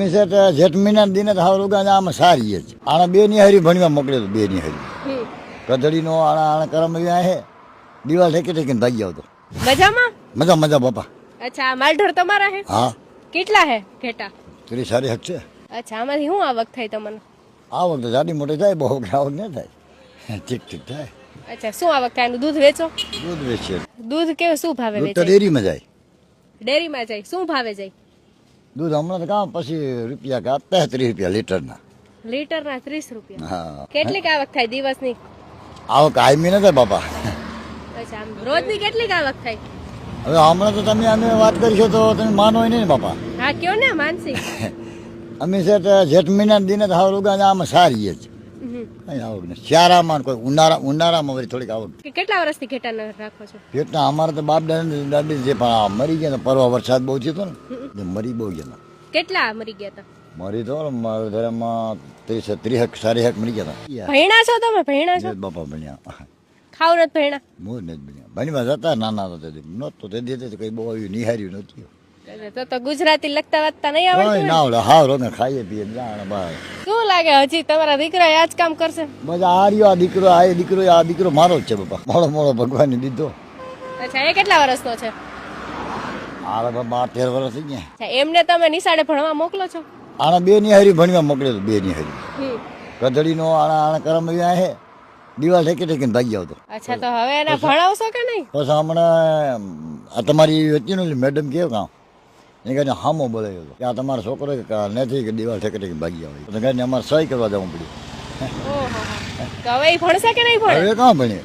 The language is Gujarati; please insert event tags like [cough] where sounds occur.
મિસેટ જેઠ મહિના દિને હાવ રૂગા આમાં સારી જ. આને બે ની હારી ભણવા મોકલે તો બે ની હારી હમ. કદડીનો આણા આણા કરમ આવ્યા હે દિવાલ ઠેકી ઠેકીને ભાગી આવતો. મજામાં? મજા મજા બાપા. અચ્છા માલઢોર તમારા હે? હા. કેટલા હે ઘેટા? તેરી સારી હક છે. અચ્છા આમાંથી શું આવક થાય તમને? આવક તો જાડી મોટી થાય બહુ આવક ન થાય. ઠીક ઠીક થાય. અચ્છા શું આવક થાય? દૂધ વેચો? દૂધ વેચીએ. દૂધ કેવું શું ભાવે વેચે ડેરીમાં જાય. ડેરીમાં જાય શું ભાવે જાય? દૂધ હમણાં તો કામ પછી રૂપિયા કા તેત્રીસ રૂપિયા લીટરના. લીટરના ત્રીસ રૂપિયા. હા. કેટલીક આવક થાય દિવસની? આવક આયમી નથી બાપા. અચ્છા આમ રોજની કેટલીક આવક થાય? હવે હમણાં તો તમે અમે વાત કરીશો તો તમે માનો નહીં ને બાપા. હા કયો ને માનસી? [laughs] અમે છે જેઠ મહિના દિને તો હાવ રૂગા આમાં સારી જ. કઈ આવક નથી. શિયાળામાં કોઈ ઉનાળા ઉનાળામાં વળી થોડીક આવક કે કેટલા વર્ષથી ઘેટા રાખો છો? ઘેટા અમારે તો બાપ દાદા દાદી જે પણ મરી ગયા ને પરવા વરસાદ બહુ થયો ને એટલે મરી બહુ ગયા કેટલા મરી ગયા હતા? મરી તો મારા ઘરમાં ત્રીસ હક સારી હક મરી ગયા હતા. ભણ્યા છો તમે? ભણ્યા છો? બાપા બન્યા ખાવ નથી ભણ્યા? મોજ નથી ભણ્યા. ભણીમાં જતા નાના હતા તે નહોતું તે દીધે કઈ બહુ આવ્યું નિહાર્યું નહોતું. તો તો ગુજરાતી લખતા વાંચતા નહીં આવડતું ના આવડે. હારો ને ખાઈએ પીએ ને જાણે બાર શું લાગે? હજી તમારા દીકરા આ જ કામ કરશે? મજા આ રહ્યો આ દીકરો આ દીકરો આ દીકરો મારો જ છે બાપા મોડો મોડો ભગવાને દીધો. અચ્છા એ કેટલા વર્ષનો છે? આ બાપા તેર વર્ષ થઈ ગયા. અચ્છા એમને તમે નિશાળે ભણવા મોકલો છો? આણા બે ની હરી ભણવા મોકલે તો બે ની હરી. કદડીનો આણા આણા કરમ અહીંયા હે. દિવાલ ઠેકી ઠેકીને ભાગી આવતો. અચ્છા તો હવે એને ભણાવશો કે નહીં? પછી હમણાં તમારી હતી મેડમ કેવું કામ? એ કહે હામો બોલાયો હતો. કે આ તમારો છોકરો કે નથી કે દિવાલ ઠેકી ભાગી આવે. તો કહીને અમારે સહી કરવા જવું પડ્યું. હવે ભણશે કે નહીં ભણે? હવે કાં ભણીએ